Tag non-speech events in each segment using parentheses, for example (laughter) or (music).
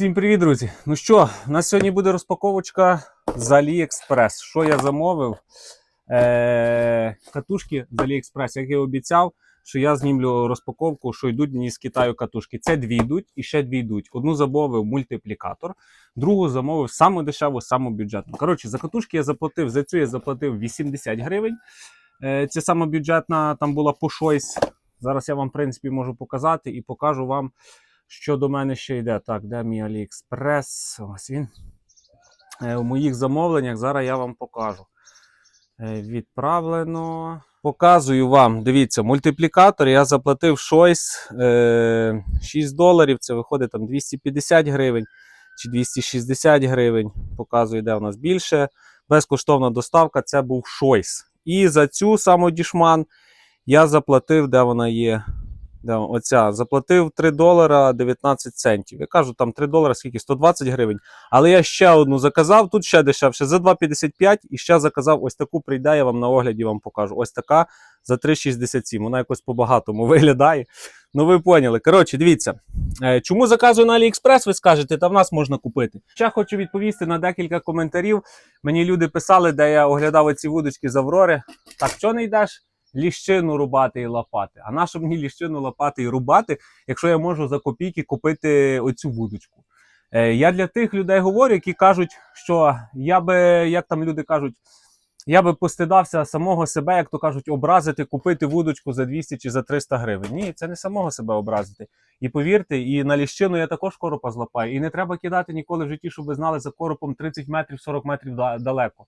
Всім привіт, друзі! Ну що, у нас сьогодні буде розпаковочка з AliExpress. Що я замовив? Е- катушки з AliExpress, як я обіцяв, що я знімлю розпаковку, що йдуть мені з Китаю катушки. Це дві йдуть і ще дві йдуть. Одну замовив мультиплікатор, другу замовив саму дешеву, саму бюджетну. Коротше, за катушки я заплатив, за цю я заплатив 80 гривень. Е- це сама бюджетна, там була по щось. Зараз я вам, в принципі, можу показати і покажу вам. Що до мене ще йде? Так, де мій Аліекспрес? Ось він. Е, у моїх замовленнях зараз я вам покажу. Е, відправлено. Показую вам. Дивіться, мультиплікатор. Я заплатив щось е, 6 доларів. Це виходить там 250 гривень чи 260 гривень. Показую, де у нас більше. Безкоштовна доставка це був щось. І за цю саму дішман я заплатив, де вона є. Да, оця заплатив 3 долара 19 центів. Я кажу, там 3 долара, скільки 120 гривень. Але я ще одну заказав, тут ще дешевше, за 2,55 і ще заказав ось таку прийде, я вам на огляді вам покажу. Ось така за 3,67. Вона якось по-багатому (laughs) виглядає. Ну, ви поняли. Коротше, дивіться. Е, Чому заказую на AliExpress, ви скажете, та в нас можна купити. Ще хочу відповісти на декілька коментарів. Мені люди писали, де я оглядав оці вудочки з Аврори. Так, що не йдеш? Ліщину рубати і лопати. А на що мені ліщину лопати і рубати, якщо я можу за копійки купити оцю вудочку? Е, я для тих людей говорю, які кажуть, що я би, як там люди кажуть, я би постидався самого себе, як то кажуть, образити, купити вудочку за 200 чи за 300 гривень. Ні, це не самого себе образити. І повірте, і на ліщину я також коропа злапаю. І не треба кидати ніколи в житті, щоб ви знали за коропом 30 метрів, 40 метрів далеко.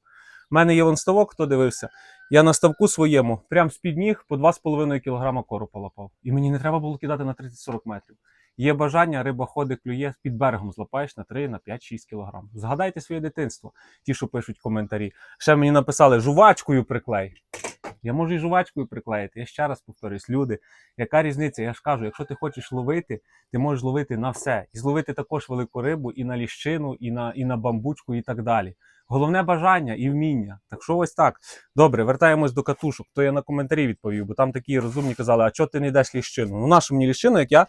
У мене є вон ставок, хто дивився. Я на ставку своєму, прям з-під ніг по 2,5 кг коропа лапав. І мені не треба було кидати на 30-40 метрів. Є бажання, риба ходить, клює, під берегом злапаєш на 3, на 5-6 кг. Згадайте своє дитинство, ті, що пишуть коментарі. Ще мені написали жувачкою приклей. Я можу і жувачкою приклеїти. Я ще раз повторюсь, люди, яка різниця? Я ж кажу, якщо ти хочеш ловити, ти можеш ловити на все. І зловити також велику рибу, і на ліщину, і на, і на бамбучку, і так далі. Головне бажання і вміння. Так що ось так. Добре, вертаємось до катушок. То я на коментарі відповів, бо там такі розумні казали, а чого ти не йдеш ліщину? Ну нашу мені ліщину, як я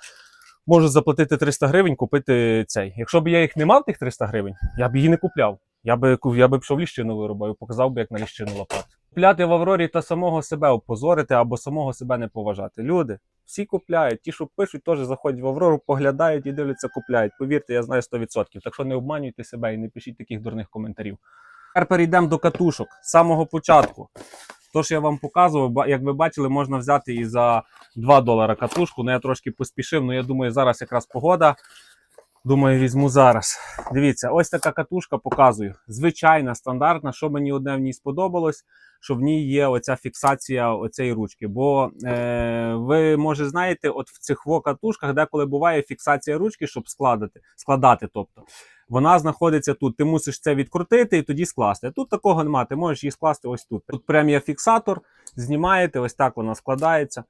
можу заплатити 300 гривень, купити цей. Якщо б я їх не мав, тих 300 гривень, я б її не купляв. Я би, я би пішов ліщину виробив, показав би, як на ліщину лопати. Купляти в Аврорі та самого себе опозорити або самого себе не поважати. Люди, всі купляють. Ті, що пишуть, теж заходять в Аврору, поглядають і дивляться, купляють. Повірте, я знаю 100%. Так що не обманюйте себе і не пишіть таких дурних коментарів. Тепер перейдемо до катушок з самого початку. То, що я вам показував, як ви бачили, можна взяти і за 2 долара катушку. Ну я трошки поспішив, але я думаю, зараз якраз погода. Думаю, візьму зараз. Дивіться, ось така катушка показую. Звичайна, стандартна. Що мені одне в ній сподобалось, що в ній є оця фіксація оцеї ручки. Бо е, ви може знаєте, от в цих катушках деколи буває фіксація ручки, щоб складати, складати. Тобто вона знаходиться тут. Ти мусиш це відкрутити і тоді скласти. Тут такого немає. Ти можеш її скласти ось тут. Тут премія фіксатор, знімаєте, ось так вона складається.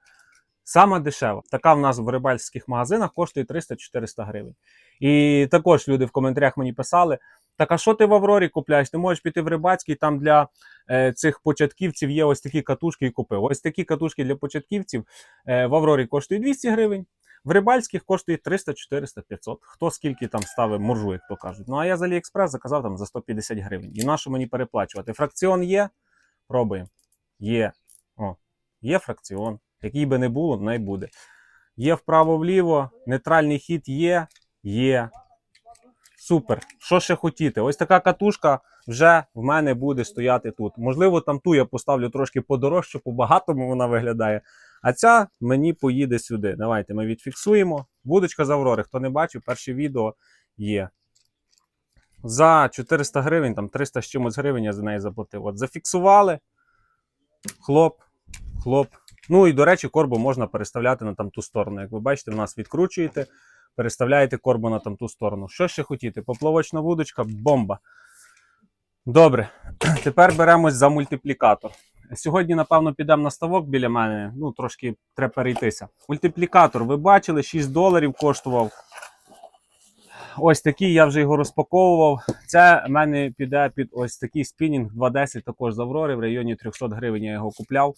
Сама дешева. Така в нас в рибальських магазинах коштує 300-400 гривень. І також люди в коментарях мені писали: так а що ти в Аврорі купляєш? Ти можеш піти в рибацький, там для е, цих початківців є ось такі катушки і купив. Ось такі катушки для початківців е, в Аврорі коштують 200 гривень. В рибальських коштує 300, 400, 500. Хто скільки там ставив моржу, як то кажуть. Ну а я з Аліекспрес заказав там за 150 гривень. І на що мені переплачувати? Фракціон є? Пробуємо. Є. О, є фракціон. Який би не було, не буде. Є вправо-вліво, нейтральний хід є, є. Супер. Що ще хотіти? Ось така катушка вже в мене буде стояти тут. Можливо, там ту я поставлю трошки подорожче, по-багатому вона виглядає. А ця мені поїде сюди. Давайте ми відфіксуємо. Вудочка з Аврори. Хто не бачив, перше відео є. За 400 гривень, там 300 з чимось гривень я за неї заплатив. От зафіксували. Хлоп, хлоп. Ну і, до речі, корбу можна переставляти на там ту сторону. Як ви бачите, в нас відкручуєте, переставляєте корбу на там ту сторону. Що ще хотіти? Поплавочна вудочка, бомба. Добре, (clears throat) тепер беремось за мультиплікатор. Сьогодні, напевно, підемо на ставок біля мене. Ну, трошки треба перейтися. Мультиплікатор, ви бачили, 6 доларів коштував. Ось такий, я вже його розпаковував. Це в мене піде під ось такий спінінг 2.10 також з Аврори. В районі 300 гривень я його купляв.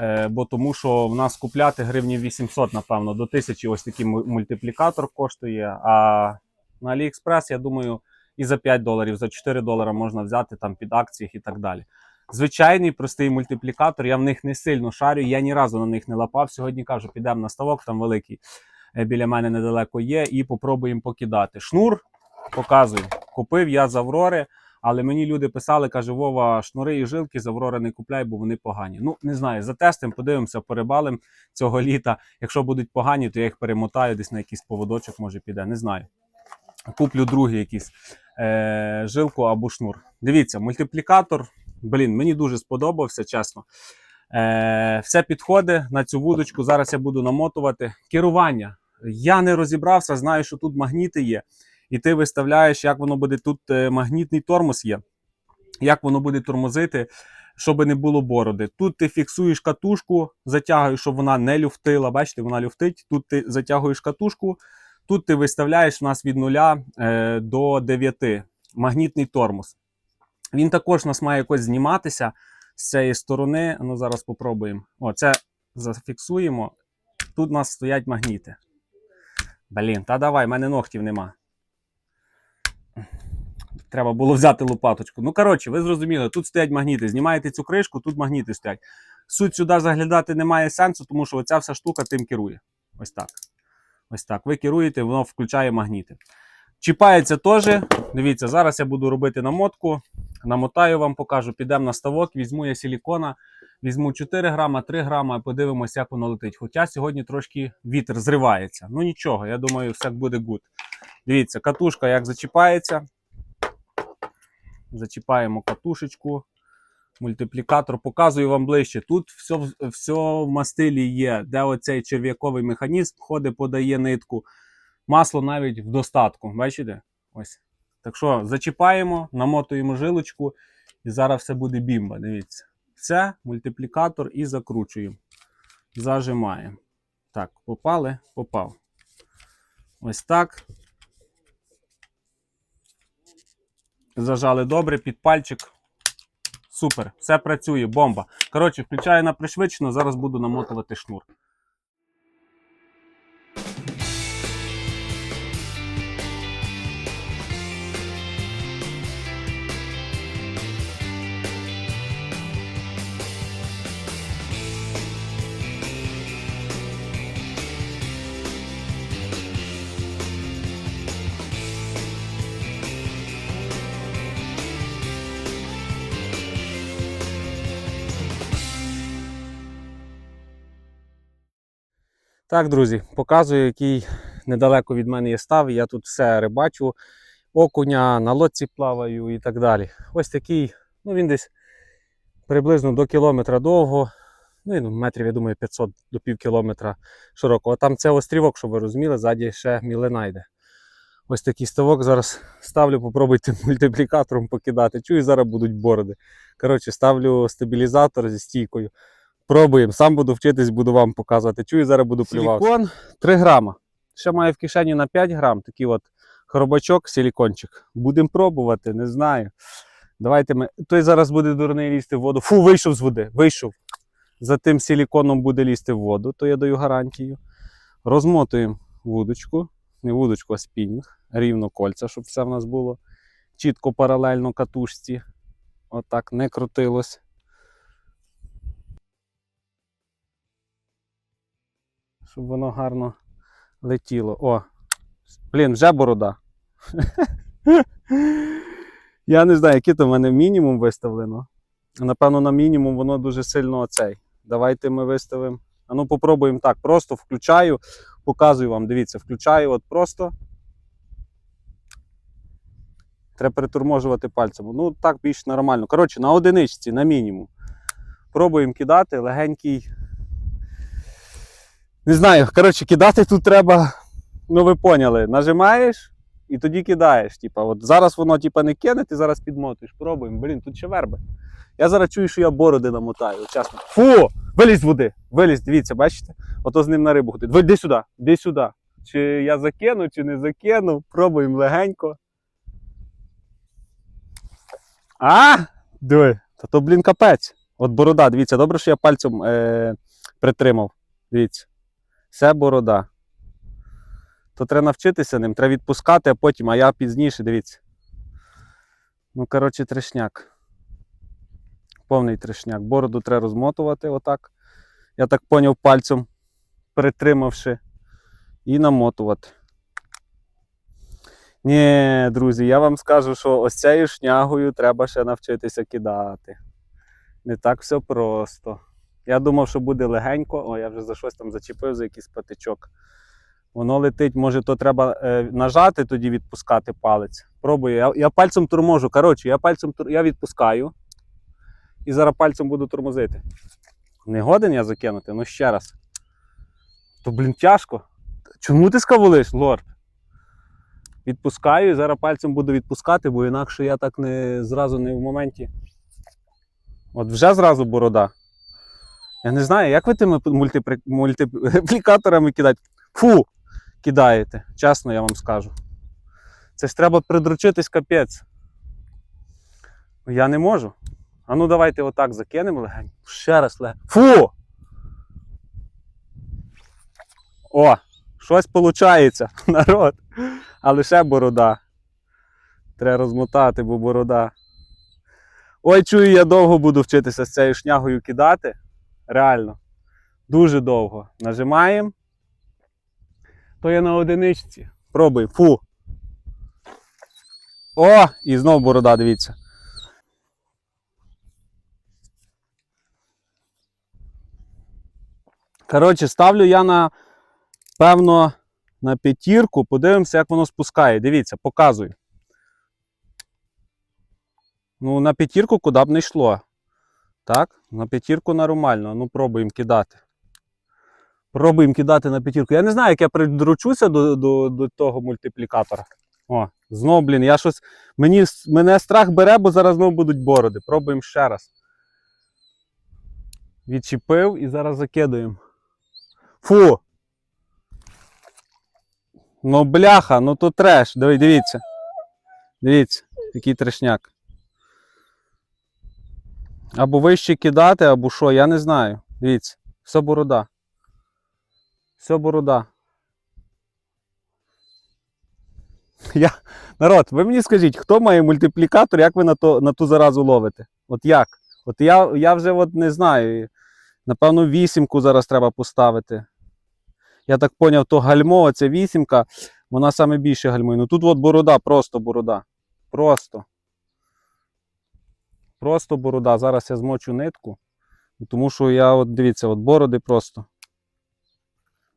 Е, бо тому що в нас купляти гривні 800, напевно, до 1000 ось такий мультиплікатор коштує. А На AliExpress, я думаю, і за 5 доларів, за 4 долара можна взяти там під акціях і так далі. Звичайний простий мультиплікатор, я в них не сильно шарю, я ні разу на них не лапав. Сьогодні кажу, підемо на ставок, там великий е, біля мене недалеко є, і попробуємо покидати. Шнур показую. Купив я з Аврори, але мені люди писали, каже, Вова, шнури і жилки з Аврори не купляй, бо вони погані. Ну, не знаю, затестимо, подивимося, порибалим цього літа. Якщо будуть погані, то я їх перемотаю десь на якийсь поводочок, може піде. Не знаю. Куплю другий якийсь е, жилку або шнур. Дивіться, мультиплікатор. Блін, мені дуже сподобався, чесно. Е, все підходить на цю вудочку. Зараз я буду намотувати. Керування. Я не розібрався, знаю, що тут магніти є. І ти виставляєш, як воно буде. Тут е, магнітний тормоз є. Як воно буде тормозити, щоб не було бороди. Тут ти фіксуєш катушку, затягуєш, щоб вона не люфтила. Бачите, вона люфтить. Тут ти затягуєш катушку. Тут ти виставляєш у нас від 0 е, до 9 магнітний тормоз. Він також у нас має якось зніматися з цієї сторони. Ну, зараз спробуємо. О, це зафіксуємо. Тут у нас стоять магніти. Блін, та давай, в мене ногтів нема. Треба було взяти лопаточку. Ну, коротше, ви зрозуміли, тут стоять магніти. Знімаєте цю кришку, тут магніти стоять. Суть сюди заглядати немає сенсу, тому що оця вся штука тим керує. Ось так. Ось так. Ви керуєте, воно включає магніти. Чіпається теж. Дивіться, зараз я буду робити намотку. Намотаю вам, покажу. Підемо на ставок, візьму я силікона, візьму 4 грама, 3 грама, подивимося, як воно летить. Хоча сьогодні трошки вітер зривається. Ну нічого, я думаю, все буде гуд. Дивіться, катушка як зачіпається. Зачіпаємо катушечку. Мультиплікатор показую вам ближче. Тут все, все в мастилі є, де оцей черв'яковий механізм ходить, подає нитку. Масло навіть в достатку. Бачите? Ось. Так що зачіпаємо, намотуємо жилочку, і зараз все буде бімба. Дивіться. Все, мультиплікатор і закручуємо. Зажимаємо. Так, попали, попав. Ось так. Зажали добре під пальчик. Супер, все працює, бомба. Коротше, включаю на пришвидшено, зараз буду намотувати шнур. Так, друзі, показую, який недалеко від мене є став. Я тут все рибачу, окуня, на лодці плаваю і так далі. Ось такий, ну він десь приблизно до кілометра довго. Ну ну, метрів, я думаю, 500 до пів кілометра широкого. Там це острівок, щоб ви розуміли, ззаді ще мілина йде. Ось такий ставок зараз ставлю, попробуйте (laughs) мультиплікатором покидати. Чую, зараз будуть бороди. Коротше, ставлю стабілізатор зі стійкою. Пробуємо. Сам буду вчитись, буду вам показувати. Чую, зараз буду плювати. Силікон 3 грама. Ще маю в кишені на 5 грам. Такий от хробачок, силікончик. Будемо пробувати, не знаю. Давайте ми. Той зараз буде дурний лізти в воду. Фу, вийшов з води. Вийшов. За тим силіконом буде лізти в воду, то я даю гарантію. Розмотуємо вудочку. Не вудочку, а спінінг. Рівно кольця, щоб все в нас було чітко паралельно катушці. Отак не крутилось. Щоб воно гарно летіло. О, блін, вже борода. (laughs) Я не знаю, який то в мене мінімум виставлено. Напевно, на мінімум воно дуже сильно оцей. Давайте ми виставимо. А ну попробуємо так. Просто включаю, показую вам. Дивіться, включаю от просто. Треба притурможувати пальцем. Ну, так більш нормально. Коротше, на одиничці, на мінімум. Пробуємо кидати легенький не знаю, коротше, кидати тут треба. Ну, ви поняли, нажимаєш і тоді кидаєш. Типа, от зараз воно типа, не кине, ти зараз підмотуєш. Пробуємо. Блін, тут ще верби. Я зараз чую, що я бороди намотаю, чесно. Фу! Вилізь води! Вилізь, дивіться, бачите? Ото з ним на рибу ходить. Іди сюди, іди сюди. Чи я закину, чи не закину. Пробуємо легенько. А! Диви, та то, блін, капець. От борода, дивіться, добре, що я пальцем е- притримав. Дивіться. Це борода. то треба навчитися ним, треба відпускати, а потім, а я пізніше, дивіться. Ну, коротше, трешняк. Повний трешняк. Бороду треба розмотувати отак. Я так поняв пальцем, притримавши, і намотувати. Ні, друзі, я вам скажу, що ось цією шнягою треба ще навчитися кидати. Не так все просто. Я думав, що буде легенько, о, я вже за щось там зачепив, за якийсь патичок. Воно летить, може, то треба е, нажати, тоді відпускати палець. Пробую. Я, я пальцем торможу. Коротше, я пальцем тур- я відпускаю. І зараз пальцем буду тормозити. Не годен я закинути? Ну ще раз. То, блін, тяжко. Чому ти скавулиш, лорд? Відпускаю і зараз пальцем буду відпускати, бо інакше я так не зразу не в моменті. От вже зразу борода. Я не знаю, як ви тими мультипри... мультиплікаторами кидати. Фу! Кидаєте, чесно я вам скажу. Це ж треба придручитись капець. Я не можу. А ну давайте отак закинемо легенько. Ще раз легенько. Фу! О! Щось виходить, (laughs) народ. А лише борода. Треба розмотати, бо борода. Ой, чую, я довго буду вчитися з цією шнягою кидати. Реально. Дуже довго. Нажимаємо. То я на одиничці. Пробуй. Фу. О! І знов борода, дивіться. Коротше, ставлю я на, певно, на п'ятірку. Подивимося, як воно спускає. Дивіться, показую. Ну, на п'ятірку куди б не йшло. Так, на п'ятірку нормально. Ну, пробуємо кидати. Пробуємо кидати на п'ятірку. Я не знаю, як я придручуся до, до, до того мультиплікатора. О, знов, блін, я щось. Мені, мене страх бере, бо зараз знову будуть бороди. Пробуємо ще раз. Відчепив і зараз закидуємо. Фу! Ну, бляха, ну то треш. Дивіться. Дивіться, який трешняк. Або вище кидати, або що, я не знаю. Дивіться, все борода. Все борода. (laughs) Я... Народ, ви мені скажіть, хто має мультиплікатор, як ви на, то, на ту заразу ловите? От як? От я, я вже от не знаю. Напевно, вісімку зараз треба поставити. Я так поняв, то гальмо, ця вісімка, вона саме більше гальмує. Ну тут от борода, просто борода. Просто. Просто борода. Зараз я змочу нитку. Тому що я, от дивіться, от бороди просто.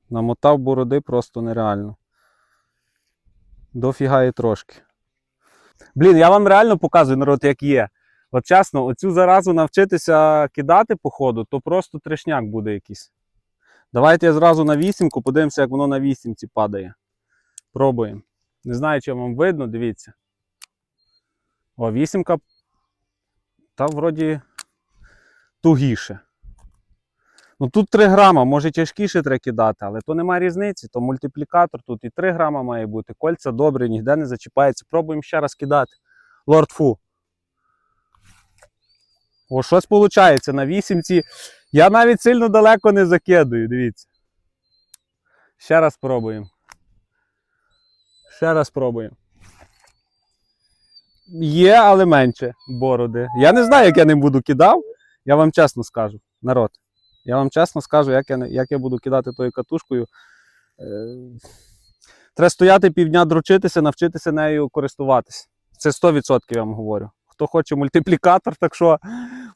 Намотав бороди просто нереально. Дофігає трошки. Блін, я вам реально показую, народ, як є. От чесно, оцю заразу навчитися кидати по ходу, то просто трешняк буде якийсь. Давайте я зразу на вісімку, подивимося, як воно на вісімці падає. Пробуємо. Не знаю, чи вам видно, дивіться. О, вісімка. Та вроді тугіше. Ну тут 3 грама, може тяжкіше треба кидати, але то немає різниці, то мультиплікатор тут і 3 грама має бути. Кольця добрі, ніде не зачіпається. Пробуємо ще раз кидати. Лорд Фу. О, щось виходить на вісімці. Я навіть сильно далеко не закидую, дивіться. Ще раз пробуємо. Ще раз пробуємо. Є, але менше бороди. Я не знаю, як я ним буду кидав. Я вам чесно скажу, народ. Я вам чесно скажу, як я, як я буду кидати тою катушкою. Е, Треба стояти півдня дрочитися, навчитися нею користуватися. Це 100% я вам говорю. Хто хоче мультиплікатор, так що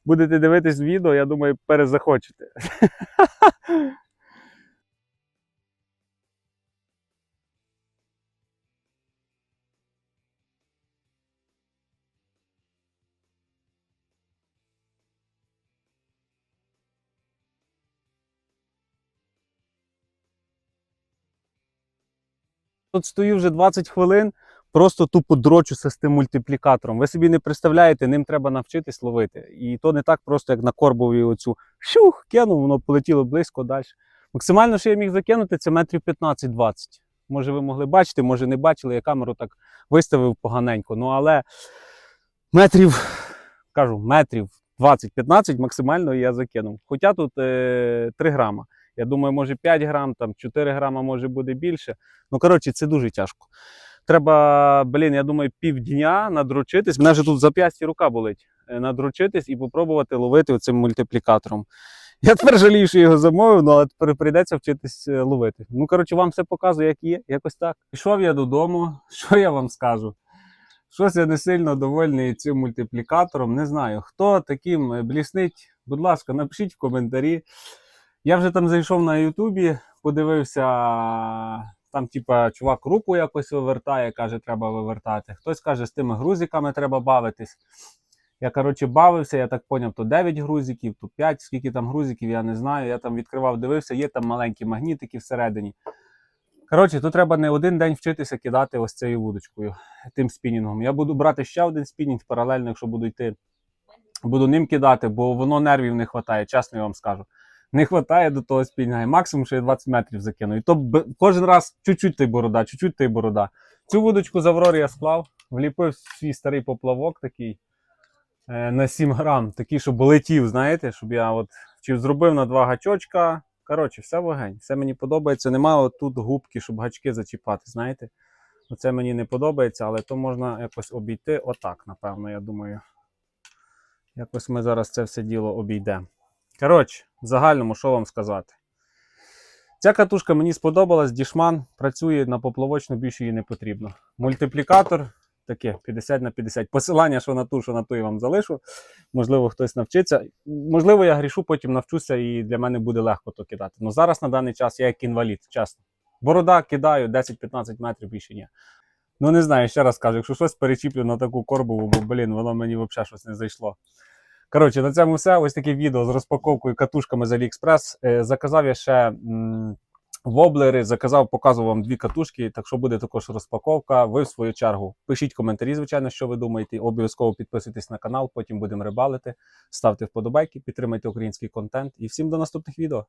будете дивитись відео, я думаю, перезахочете. (laughs) Тут стою вже 20 хвилин, просто тупо дрочуся з тим мультиплікатором. Ви собі не представляєте, ним треба навчитись ловити. І то не так просто, як на корбові оцю щух, кинув, воно полетіло близько далі. Максимально, що я міг закинути, це метрів 15-20. Може, ви могли бачити, може не бачили, я камеру так виставив поганенько. Ну але метрів, кажу, метрів 20-15 максимально я закинув. Хоча тут е, 3 грама. Я думаю, може 5 грам, там 4 грама може буде більше. Ну, коротше, це дуже тяжко. Треба, блін, я думаю, півдня надручитись. Мене вже тут зап'ясті рука болить. Е, Надручитись і попробувати ловити цим мультиплікатором. (laughs) Я тепер жалію, що його замовив, ну, але тепер прийдеться вчитись е, ловити. Ну, коротше, вам все показую, як є, якось так. Пішов я додому, (laughs) що я вам скажу? Щось я не сильно довольний цим мультиплікатором. Не знаю, хто таким е, бліснить. Будь ласка, напишіть в коментарі. Я вже там зайшов на Ютубі, подивився, там, типа, чувак руку якось вивертає, каже, треба вивертати. Хтось каже, з тими грузиками треба бавитись. Я, коротше, бавився, я так поняв, то 9 грузиків, то 5, скільки там грузиків, я не знаю. Я там відкривав, дивився, є там маленькі магнітики всередині. Коротше, тут треба не один день вчитися кидати ось цією вудочкою, тим спінінгом. Я буду брати ще один спінінг паралельно, якщо буду йти. Буду ним кидати, бо воно нервів не вистачає, чесно я вам скажу. Не вистачає до того. І максимум, що я 20 метрів закину. І то кожен раз чуть-чуть той борода, чуть-чуть той борода. Цю вудочку з Аврори я склав, вліпив свій старий поплавок такий е, на 7 грам, такий, щоб летів, знаєте, щоб я от чи зробив на два гачочка. Коротше, все вогень, все мені подобається. Нема отут губки, щоб гачки зачіпати, знаєте. Оце мені не подобається, але то можна якось обійти отак, напевно, я думаю. Якось ми зараз це все діло обійдемо. Коротше, в загальному, що вам сказати. Ця катушка мені сподобалась, дішман працює на поплавочну, більше їй не потрібно. Мультиплікатор таке 50 на 50. Посилання, що на ту, що на ту я вам залишу. Можливо, хтось навчиться. Можливо, я грішу, потім навчуся, і для мене буде легко то кидати. Ну зараз на даний час я як інвалід, чесно. Борода кидаю 10-15 метрів більше ні. Ну не знаю, ще раз кажу, якщо щось перечіплю на таку корбову, бо блін, воно мені взагалі щось не зайшло. Коротше, на цьому все. Ось таке відео з розпаковкою катушками з AliExpress. Е, заказав я ще воблери, заказав, показував вам дві катушки, так що буде також розпаковка. Ви в свою чергу пишіть коментарі, звичайно, що ви думаєте. Обов'язково підписуйтесь на канал, потім будемо рибалити. Ставте вподобайки, підтримайте український контент. І всім до наступних відео.